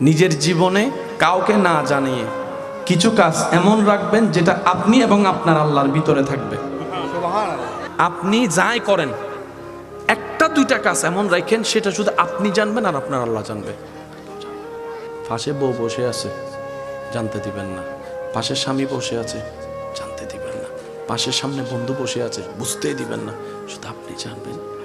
নিজের জীবনে কাউকে না জানিয়ে কিছু কাজ এমন রাখবেন যেটা আপনি এবং আপনার আল্লাহর ভিতরে থাকবে। আপনি যাই করেন, একটা দুইটা কাজ এমন রাখেন সেটা শুধু আপনি জানবেন আর আপনার আল্লাহ জানবে। পাশে বউ বসে আছে, জানতে দিবেন না। পাশের স্বামী বসে আছে, জানতে দিবেন না। পাশের সামনে বন্ধু বসে আছে, বুঝতেই দিবেন না। শুধু আপনি জানবেন।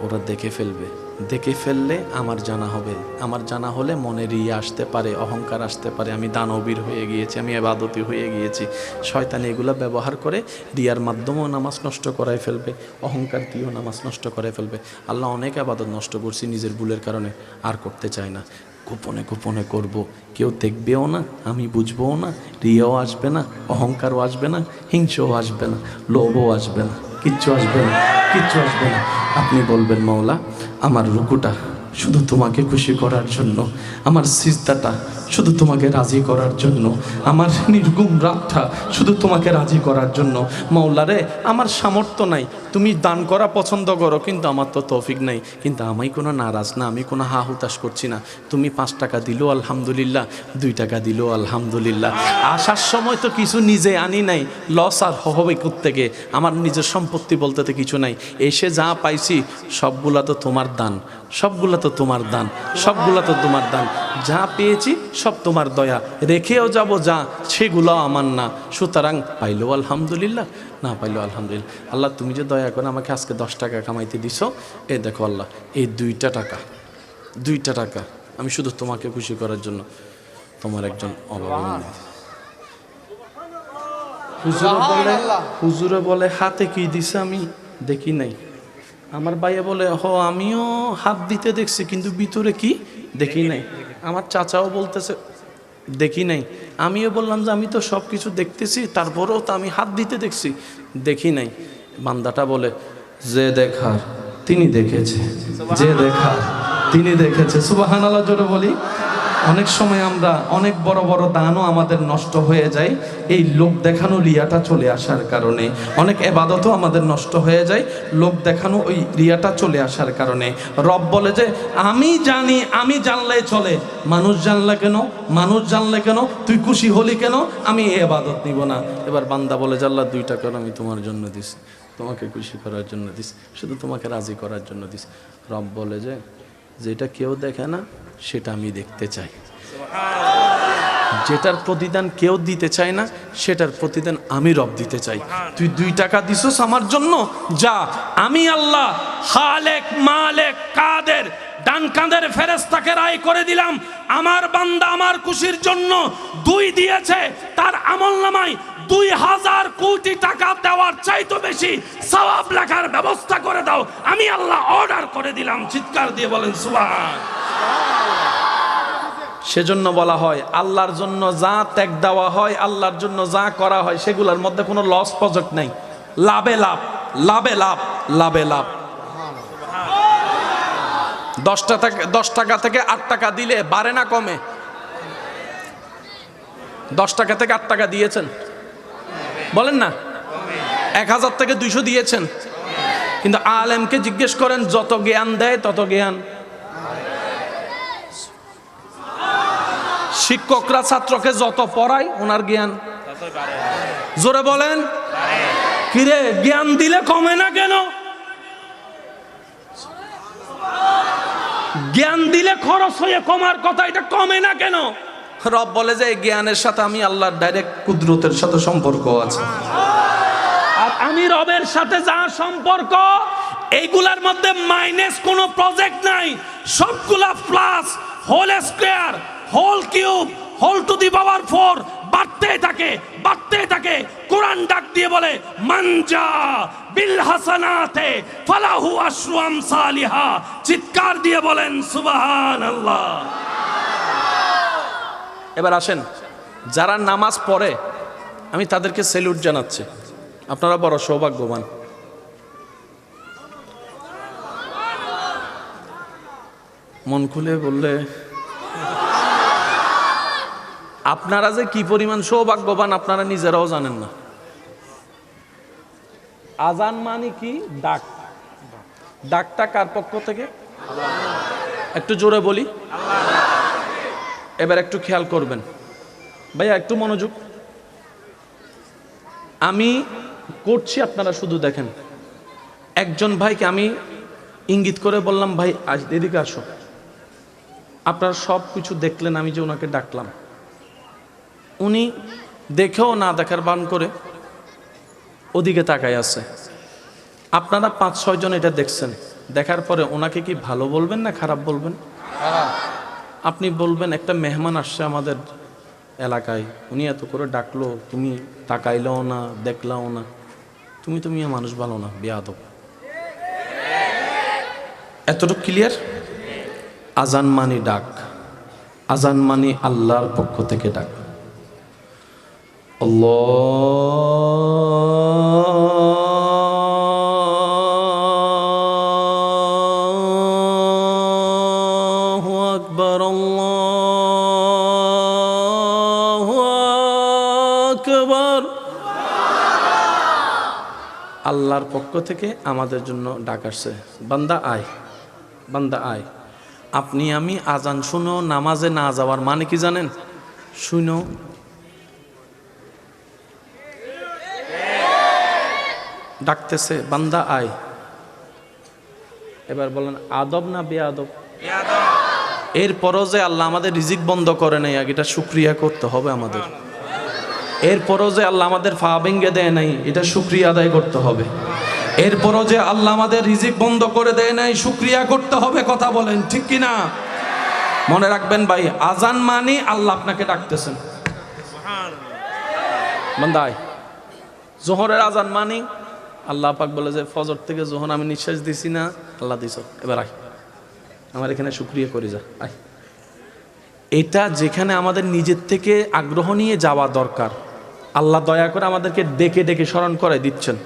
ওরা দেখে ফেলবে। দেখে ফেললে আমার জানা হবে। আমার জানা হলে মনে রিয়া আসতে পারে, অহংকার আসতে পারে। আমি দানবীর হয়ে গিয়েছি, আমি এবাদতি হয়ে গিয়েছি। শয়তান এগুলো ব্যবহার করে রিয়ার মাধ্যমেও নামাজ নষ্ট করায় ফেলবে, অহংকার দিয়েও নামাজ নষ্ট করে ফেলবে। আল্লাহ অনেক আবাদত নষ্ট করছি নিজের ভুলের কারণে, আর করতে চায় না। গোপনে গোপনে করব। কেউ দেখবেও না, আমি বুঝবও না, রিয়াও আসবে না, অহংকারও আসবে না, হিংসও আসবে না, লোভও আসবে না, কিচ্ছু আসবে না। কিচ্ছু আসবে না। আপনি বলবেন মৌলা আমার রুকুটা শুধু তোমাকে খুশি করার জন্য, আমার সিজদাটা শুধু তোমাকে রাজি করার জন্য। আমার নির্গুম রাতটা শুধু তোমাকে রাজি করার জন্য। মৌলারে আমার সামর্থ্য নাই। তুমি দান করা পছন্দ করো, কিন্তু আমার তো তৌফিক নাই। কিন্তু আমি কোনো নারাজ না, আমি কোনো হা হুতাশ করছি না। তুমি পাঁচ টাকা দিলো, আলহামদুলিল্লাহ। দুই টাকা দিলো, আলহামদুলিল্লাহ। আসার সময় তো কিছু নিজে আনি নাই। লস আর হবে থেকে আমার নিজের সম্পত্তি বলতে তো কিছু নাই। এসে যা পাইছি, সবগুলা তো তোমার দান। সবগুলা তো তোমার দান। সবগুলা তো তোমার দান। যা পেয়েছি সব তোমার দয়া। রেখেও যাব যা সেগুলো আমার না। সুতরাং পাইলো আলহামদুলিল্লাহ না পাইলো আলহামদুলিল্লাহ। আল্লাহ তুমি যে দয়া করে আমাকে আজকে দশ টাকা কামাইতে দিছো এই দেখো আল্লাহ এই দুইটা টাকা দুইটা টাকা আমি শুধু তোমাকে খুশি করার জন্য তোমার একজন অভাব হুজুরে বলে হুজুরে বলে হাতে কি দিছে আমি দেখি নাই। আমার ভাইয়া বলে হ আমিও হাত দিতে দেখছি কিন্তু ভিতরে কি দেখি নাই। আমার চাচাও বলতেছে, দেখি নাই। আমিও বললাম যে, আমি তো সব কিছু দেখতেছি, তারপরেও তো আমি হাত দিতে দেখছি। দেখি নাই। বান্দাটা বলে, যে দেখার, তিনি দেখেছে। যে দেখার, তিনি দেখেছে। সুবাহান আল্লাহ জোরে বলি। অনেক সময় আমরা অনেক বড় বড় দানও আমাদের নষ্ট হয়ে যায়, এই লোক দেখানো রিয়াটা চলে আসার কারণে। অনেক এবাদতও আমাদের নষ্ট হয়ে যায় লোক দেখানো ওই রিয়াটা চলে আসার কারণে। রব বলে যে, আমি জানি, আমি জানলে চলে। মানুষ জানলে কেন? মানুষ জানলে কেন? তুই খুশি হলি কেন? আমি এ এবাদত নিব না। এবার বান্দা বলে আল্লাহ দুই টাকা আমি তোমার জন্য দিস। তোমাকে খুশি করার জন্য দিস। শুধু তোমাকে রাজি করার জন্য দিস। রব বলে যে যেটা কেউ দেখে না, সেটা আমি দেখতে চাই। যেটার প্রতিদান কেউ দিতে চায় না, সেটার প্রতিদান আমি রব দিতে চাই। তুই দুই টাকা দিছস আমার জন্য, যা। আমি আল্লাহ হালেক মালেক, কাদের ডান কাঁধের ফেরেস্তাকে রায় করে দিলাম। আমার বান্দা আমার খুশির জন্য দুই দিয়েছে, তার আমল নামাই দুই হাজার কোটি টাকা দেওয়ার চাইতো বেশি সওয়াব লেখার ব্যবস্থা করে দাও। আমি আল্লাহ অর্ডার করে দিলাম। চিৎকার দিয়ে বলেন, সুবহান। সেজন্য বলা হয়, আল্লাহর জন্য যা ত্যাগ দেওয়া হয়, আল্লাহর জন্য যা করা হয়, সেগুলোর মধ্যে কোনো লস প্রজেক্ট নেই। লাভে লাভ লাভে লাভ লাভে লাভ। দশটা থেকে, দশ টাকা থেকে আট টাকা দিলে বাড়ে না কমে? দশ টাকা থেকে আট টাকা দিয়েছেন। বলেন না? এক হাজার থেকে দুইশো দিয়েছেন। কিন্তু আলেমকে জিজ্ঞেস করেন, যত জ্ঞান দেয় তত জ্ঞান। শিক্ষকরা ছাত্রকে যত পড়ায়, ওনার জ্ঞান। জোরে বলেন। কিরে, জ্ঞান দিলে কমে না কেন? জ্ঞান দিলে খরচ হয়ে কমার কথা, এটা কমে না কেন? রব বলে যে জ্ঞানের সাথে আমি আল্লাহর ডাইরেক্ট কুদরতের সাথে সম্পর্ক আছে। আর আমি রবের সাথে যা সম্পর্ক, এইগুলার মধ্যে মাইনাস কোনো প্রজেক্ট নাই। সবগুলা plus whole square whole cube whole to the power four বাড়তেই থাকে বাড়তেই থাকে। কোরআন ডাক দিয়ে বলে মানজা বিল হাসানাতে ফালাহু আশরু আমসালিহা। চিৎকার দিয়ে বলেন, সুবহানাল্লাহ। এবার আসেন, যারা নামাজ পড়ে, আমি তাদেরকে সেলুট জানাচ্ছি। আপনারা বড় সৌভাগ্যবান। মন খুলে বললে, আপনারা যে কি পরিমাণ সৌভাগ্যবান, আপনারা নিজেরাও জানেন না। আজান মানে কি? ডাক। ডাকটা কার পক্ষ থেকে? একটু জোরে বলি। এবার একটু খেয়াল করবেন। ভাইয়া, একটু মনোযোগ। আমি করছি, আপনারা শুধু দেখেন। একজন ভাইকে আমি ইঙ্গিত করে বললাম, ভাই, আজ এদিকে আসো। আপনারা সব কিছু দেখলেন, আমি যে ওনাকে ডাকলাম। উনি দেখেও না দেখার বান করে ওদিকে তাকায় আছে। আপনারা পাঁচ ছয়জন এটা দেখছেন। দেখার পরে ওনাকে কি ভালো বলবেন না খারাপ বলবেন? আপনি বলবেন, একটা মেহমান আসছে আমাদের এলাকায়, উনি এত করে ডাকলো, তুমি তাকাইলেও না, দেখলাও না। তুমি তো মিয়া মানুষ, ভালো না, বেয়াদব। এতটুকু ক্লিয়ার আজান মানি ডাক। আজান মানি আল্লাহর পক্ষ থেকে ডাক। আকবার আল্লাহর পক্ষ থেকে আমাদের জন্য ডাক আসছে। বান্দা আয় বান্দা আয়। আপনি আমি আজান শুনো, নামাজে না যাওয়ার মানে কি জানেন? শুনো। ডাকতেছে, বান্দা আয়। এবার বলেন, আদব না বেআদব? এরপরও যে আল্লাহ আমাদের রিজিক বন্ধ করে নাই এটা শুক্রিয়া করতে হবে আমাদের। এরপরও যে আল্লাহ আমাদের ফা ভেঙ্গে দেয় নাই, এটা শুক্রিয়া আদায় করতে হবে। এরপরও যে আল্লাহ আমাদের রিজিক বন্ধ করে দেয় নাই, শুক্রিয়া করতে হবে কথা বলেন, ঠিক কি না মনে রাখবেন ভাই, আজান মানি আল্লাহ আপনাকে ডাকতেছেন। জোহরের আজান মানি, আল্লাহ পাক বলে যে ফজর থেকে জোহর আমি নিঃশ্বাস দিছি না, আল্লাহ দিছ। এবার আয়, আমার এখানে শুক্রিয়া করে যা, আয়। এটা যেখানে আমাদের নিজের থেকে আগ্রহ নিয়ে যাওয়া দরকার আল্লাহ দয়া করে আমাদেরকে ডেকে ডেকে স্মরণ করে দিচ্ছেন।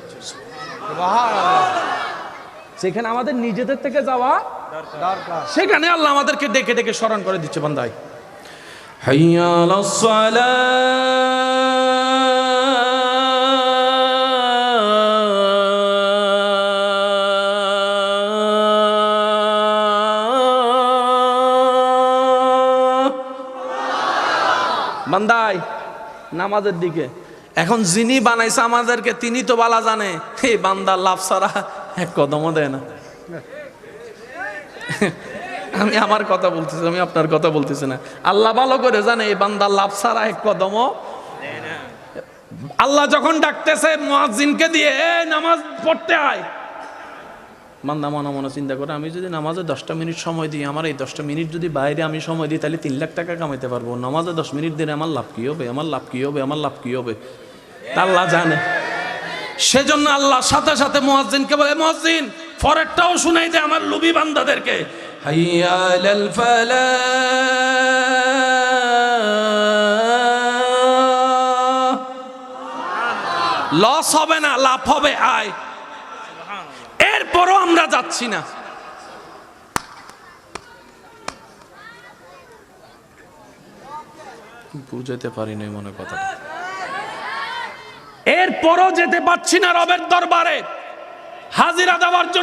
সেখানে আমাদের নিজেদের থেকে যাওয়া সেখানে আল্লাহ আমাদেরকে ডেকে ডেকে স্মরণ করে দিচ্ছে বান্দাই হাইয়া নামাজের দিকে। এখন যিনি বানাইছে আমাদেরকে, তিনি তো বালা জানে। এই বান্দা, লাভ ছাড়া এক কদমও দেয় না। আমি আমার কথা বলতেছি, আমি আপনার কথা বলতেছি না। আল্লাহ ভালো করে জানে, এই বান্দা লাভ ছাড়া এক কদমও আল্লাহ যখন ডাকতেছে, মুয়াজ্জিনকে দিয়ে নামাজ পড়তে আয়। বান্দা মনে মনে চিন্তা করে, আমি যদি নামাজে দশটা মিনিট সময় দিই, আমার এই দশটা মিনিট যদি বাইরে আমি সময় দিই, তাহলে তিন লাখ টাকা কামাইতে পারব। নামাজে দশ মিনিট দিলে আমার লাভ কি হবে? আমার লাভ কি হবে? আমার লাভ কি হবে? আল্লাহ জানে। সেজন্য আল্লাহ সাথে সাথে মুয়াজ্জিনকে বলে, মুয়াজ্জিন পরেরটাও শুনাই দে আমার লুবি বান্দাদেরকে। লস হবে না, লাভ হবে, আয়। এরপরও আমরা যাচ্ছি না। বুঝাতে পারিনি নাই মনে কথা এরপরও যেতে পারছি না রবের দরবারে। হাজিরা দেওয়ার জন্য